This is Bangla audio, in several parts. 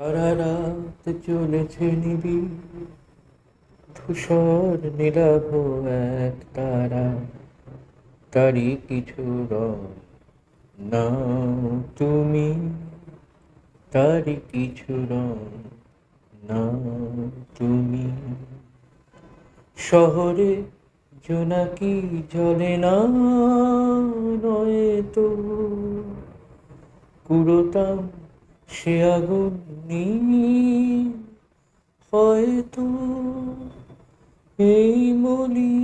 সারা রাত চলেছে নিবি ধূসর নীলাভ এক তারা। তারি কিছু নাও তুমি তারি কিছু নাও তুমি। শহরে জোনাকি জলে না নয় তো, কুড়োতাম সে আগুন হয়তো এই মলি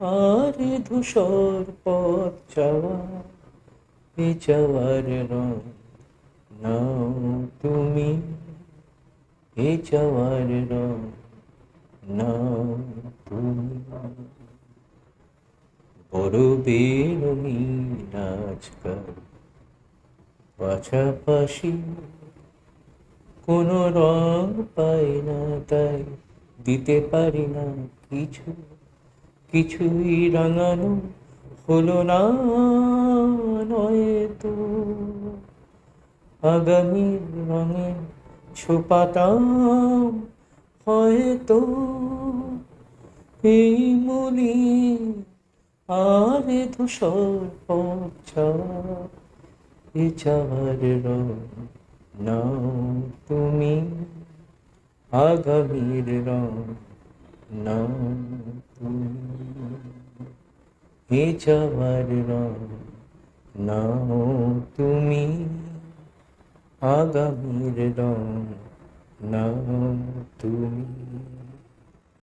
আর ধূসর পথ যাওয়া, এ যাওয়ার রং নাও তুমি, এ যাওয়ার রং নাও তুমি। বড় বেরঙিন আজকাল পাশাপাশি কোনো রং পাই না, তাই দিতে পারি না কিছু। কিছুই রাঙানো হলো না নয়তো আগামী রঙে ছোপাতাম হয়তো। এই মলি আর ধূসর পথ এ চাওয়ার রং নাও তুমি, আগামীর নাও তুমি। এ চাওয়ার রং নাও তুমি, আগামীর নাও তুমি।